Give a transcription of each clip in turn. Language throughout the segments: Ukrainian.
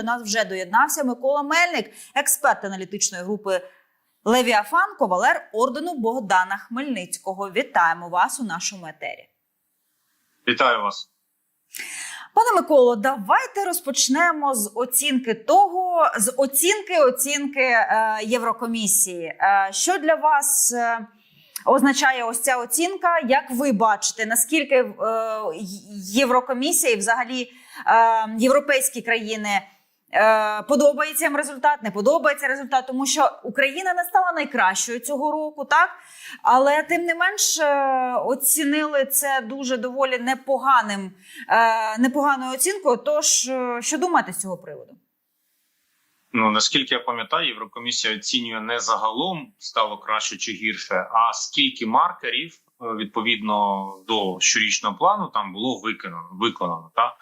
до нас вже доєднався Микола Мельник, експерт аналітичної групи Левіафан, кавалер ордену Богдана Хмельницького. Вітаємо вас у нашому етері. Вітаю вас. Пане Миколо, давайте розпочнемо з оцінки того, з оцінки оцінки е, Єврокомісії. Е, що для вас е, означає ось ця оцінка? Як ви бачите, наскільки е, Єврокомісія і взагалі е, європейські країни подобається їм результат, не подобається результат, тому що Україна не стала найкращою цього року, так? Але тим не менш е, оцінили це дуже доволі непоганим, е, непоганою оцінкою. Тож, е, що думаєте з цього приводу? Ну наскільки я пам'ятаю, Єврокомісія оцінює не загалом стало краще чи гірше, а скільки маркерів е, відповідно до щорічного плану там було виконано. виконано та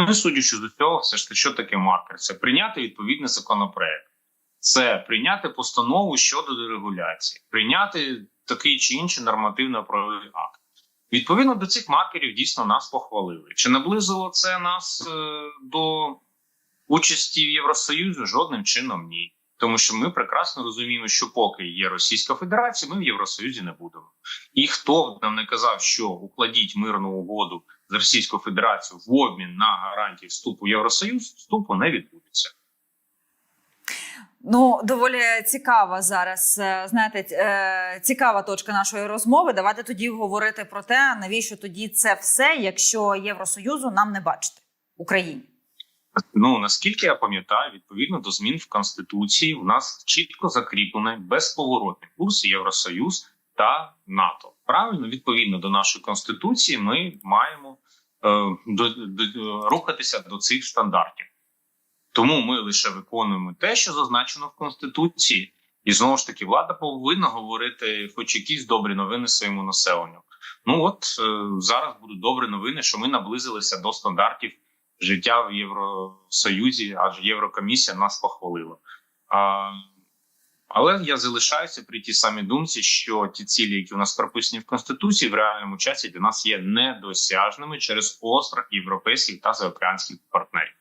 ну і судячи з цього, все ж таки, що таке маркер? Це прийняти відповідний законопроект, це прийняти постанову щодо дерегуляції, прийняти такий чи інший нормативно-правовий акт. Відповідно до цих маркерів дійсно нас похвалили. Чи наблизило це нас е, до участі в Євросоюзі? Жодним чином ні. Тому що ми прекрасно розуміємо, що поки є Російська Федерація, ми в Євросоюзі не будемо. І хто б нам не казав, що укладіть мирну угоду з Російською Федерацією в обмін на гарантії вступу в Євросоюз, вступу не відбудеться. Ну, доволі цікава зараз. е, Знаєте, е, цікава точка нашої розмови. Давайте тоді говорити про те, навіщо тоді це все, якщо Євросоюзу нам не бачити Україні. Ну наскільки я пам'ятаю, відповідно до змін в конституції, у нас чітко закріплений безповоротний курс Євросоюз та НАТО. Правильно, відповідно до нашої конституції, ми маємо е, до, до, рухатися до цих стандартів. Тому ми лише виконуємо те, що зазначено в конституції, і знову ж таки влада повинна говорити, хоч якісь добрі новини своєму населенню. Ну от е, зараз будуть добрі новини, що ми наблизилися до стандартів життя в Євросоюзі, адже Єврокомісія нас похвалила. А, але я залишаюся при тій самій думці, що ті цілі, які у нас прописані в конституції, в реальному часі для нас є недосяжними через острах європейських та заокеанських партнерів.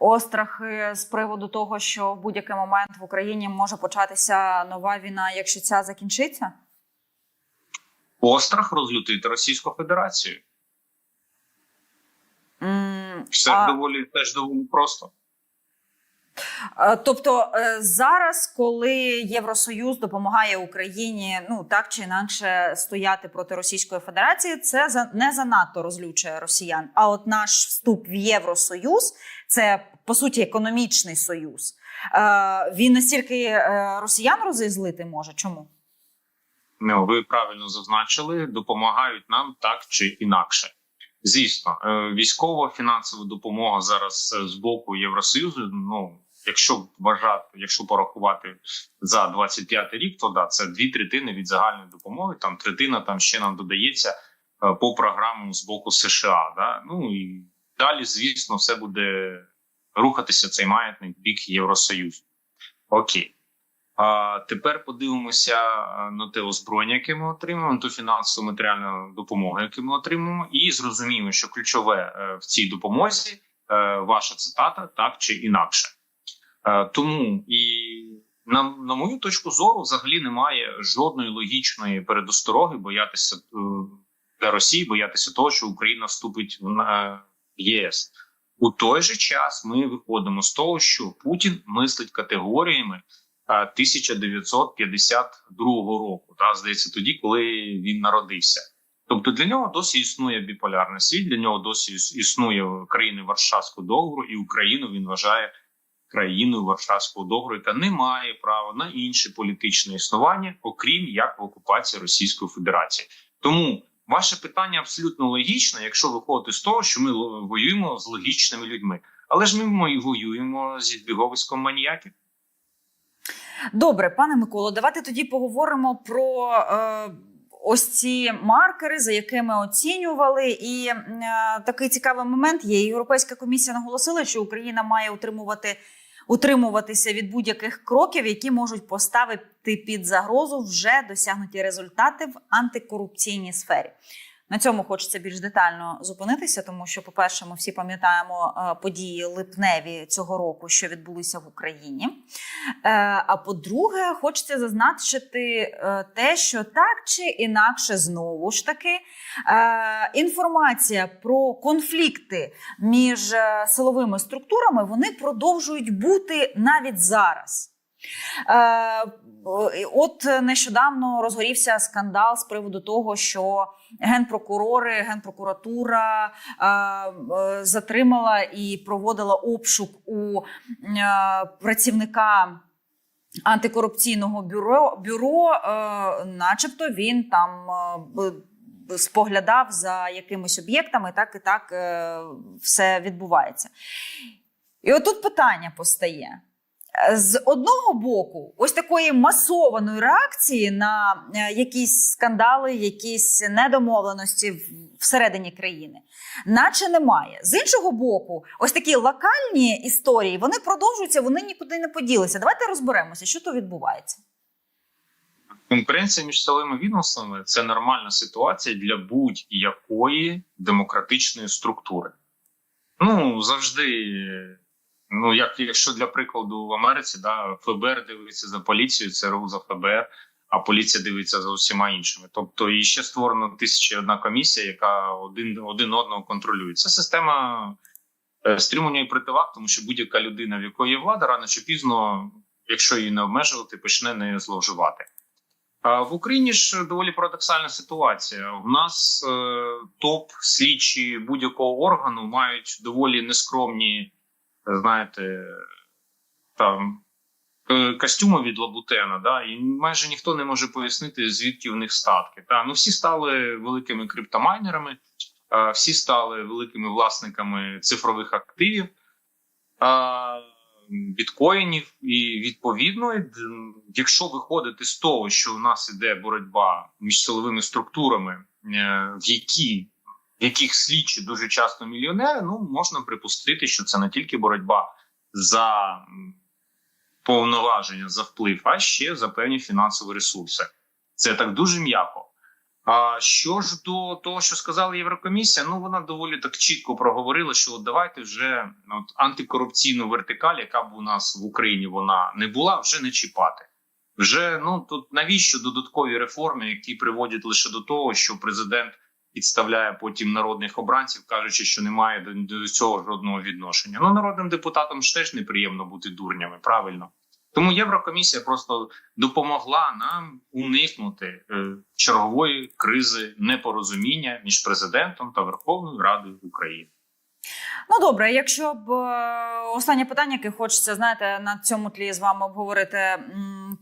Острахи з приводу того, що в будь-який момент в Україні може початися нова війна, якщо ця закінчиться. Острах розлютити Російську Федерацію. М, Все а- доволі теж доволі просто. Е, Тобто е, зараз, коли Євросоюз допомагає Україні, ну так чи інакше стояти проти Російської Федерації, це не занадто розлючує росіян. А от наш вступ в Євросоюз це по суті економічний союз. Е, Він настільки росіян розізлити може. Чому? Ну, ви правильно зазначили, допомагають нам так чи інакше. Звісно, е, військово-фінансова допомога зараз з боку Євросоюзу. Ну, якщо вважати, якщо порахувати за 25 рік, то да, це дві третини від загальної допомоги. Там третина там ще нам додається е, по програмам з боку США. Да? Ну і далі, звісно, все буде рухатися цей маятник бік Євросоюзу. Окей. А тепер подивимося на те озброєння, яке ми отримуємо, ту фінансову матеріальну допомогу, яку ми отримуємо, і зрозуміємо, що ключове е, в цій допомозі е, ваша цитата так чи інакше. Е, Тому і на, на мою точку зору, взагалі немає жодної логічної передостороги боятися е, для Росії, боятися того, що Україна вступить в ЄС. У той же час ми виходимо з того, що Путін мислить категоріями. е, 1952 року, та здається, тоді, коли він народився. Тобто для нього досі існує біполярний світ, для нього досі існує країни Варшавського договору, і Україну він вважає країною Варшавського договору, яка не має права на інше політичне існування, окрім як в окупації Російської Федерації. Тому ваше питання абсолютно логічне, якщо виходити з того, що ми воюємо з логічними людьми, але ж ми воюємо зі збіговиськом маніяків. Добре, пане Миколо, давайте тоді поговоримо про е, ось ці маркери, за якими оцінювали. І е, такий цікавий момент є. Європейська комісія наголосила, що Україна має утримувати. Утримуватися від будь-яких кроків, які можуть поставити під загрозу вже досягнуті результати в антикорупційній сфері. На цьому хочеться більш детально зупинитися, тому що, по-перше, ми всі пам'ятаємо е, події липневі цього року, що відбулися в Україні. Е, А по-друге, хочеться зазначити е, те, що так чи інакше, знову ж таки, інформація про конфлікти між силовими структурами вони продовжують бути навіть зараз. Е, От нещодавно розгорівся скандал з приводу того, що генпрокурори, генпрокуратура е, е, затримала і проводила обшук у працівника антикорупційного бюро, бюро е, начебто він там е, споглядав за якимись об'єктами, так і так е, все відбувається. І отут питання постає. З одного боку, ось такої масованої реакції на е, якісь скандали, якісь недомовленості всередині країни, наче немає. З іншого боку, ось такі локальні історії вони продовжуються, вони нікуди не поділися. Давайте розберемося, що то відбувається. Конкуренція між силовими відносинами це нормальна ситуація для будь-якої демократичної структури. Ну завжди, ну як якщо для прикладу в Америці, да, ФБР дивиться за поліцією, ЦРУ за ФБР, а поліція дивиться за усіма іншими. Тобто і ще створено тисяча одна комісія, яка один, один одного контролює. Це система е, стримування і противаг, тому що будь-яка людина, в якої є влада, рано чи пізно, якщо її не обмежувати, почне нею зловживати. А в Україні ж доволі парадоксальна ситуація. У нас е, топ слідчі будь-якого органу мають доволі нескромні, знаєте, там е, костюми від Лабутена, да, і майже ніхто не може пояснити, звідки в них статки. Та ну всі стали великими криптомайнерами, всі стали великими власниками цифрових активів. біткоїнів, і відповідно, якщо виходити з того, що у нас іде боротьба між силовими структурами, е, в які яких слідчі дуже часто мільйонери, ну можна припустити, що це не тільки боротьба за повноваження за вплив, а ще за певні фінансові ресурси. Це так дуже м'яко. А що ж до того, що сказала Єврокомісія, ну вона доволі так чітко проговорила, що от давайте вже от, антикорупційну вертикаль, яка б у нас в Україні вона не була, вже не чіпати. Вже ну тут навіщо додаткові реформи, які приводять лише до того, що президент підставляє потім народних обранців, кажучи, що немає до, цього жодного відношення. Ну народним депутатам ж теж неприємно бути дурнями, правильно. Тому Єврокомісія просто допомогла нам уникнути е, чергової кризи непорозуміння між президентом та Верховною Радою України. Ну добре, якщо б е, останнє питання, яке хочеться знаєте, на цьому тлі з вами обговорити,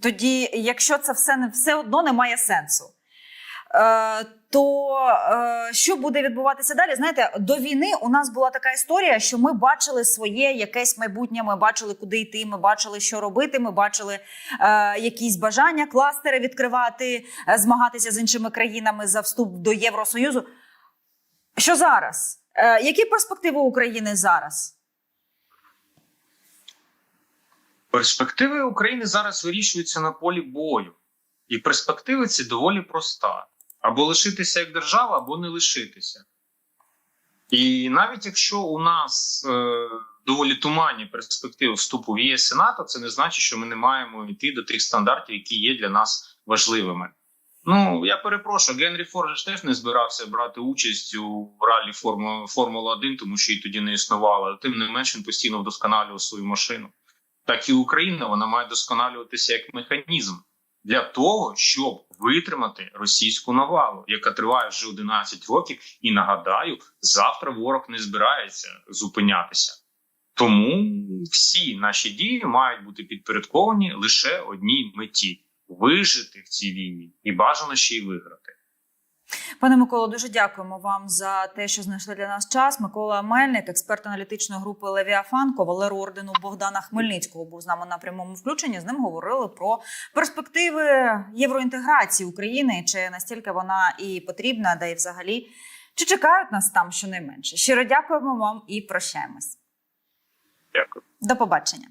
тоді, якщо це все не все одно не має сенсу. То е, що буде відбуватися далі? Знаєте, до війни у нас була така історія, що ми бачили своє якесь майбутнє. Ми бачили, куди йти. Ми бачили, що робити. Ми бачили е, якісь бажання, кластери відкривати, е, змагатися з іншими країнами за вступ до Євросоюзу. Що зараз? Е, які перспективи України зараз? Перспективи України зараз вирішуються на полі бою, і перспективи ці доволі проста: або лишитися як держава, або не лишитися. І навіть якщо у нас е, доволі туманні перспективи вступу в ЄС і НАТО, це не значить, що ми не маємо йти до тих стандартів, які є для нас важливими. Ну я перепрошую, Генрі Форд ж теж не збирався брати участь у ралі Форму- Формула 1, тому що її тоді не існувало. Тим не менш він постійно вдосконалював свою машину. Так і Україна вона має досконалюватися як механізм для того, щоб витримати російську навалу, яка триває вже 11 років. І нагадаю, завтра ворог не збирається зупинятися. Тому всі наші дії мають бути підпорядковані лише одній меті вижити в цій війні і бажано ще й виграти. Пане Миколо, дуже дякуємо вам за те, що знайшли для нас час. Микола Мельник, експерт аналітичної групи Левіафан, кавалер ордену Богдана Хмельницького, був з нами на прямому включенні. З ним говорили про перспективи євроінтеграції України, чи настільки вона і потрібна, да і взагалі чи чекають нас там щонайменше. Щиро дякуємо вам і прощаємось. Дякую. До побачення.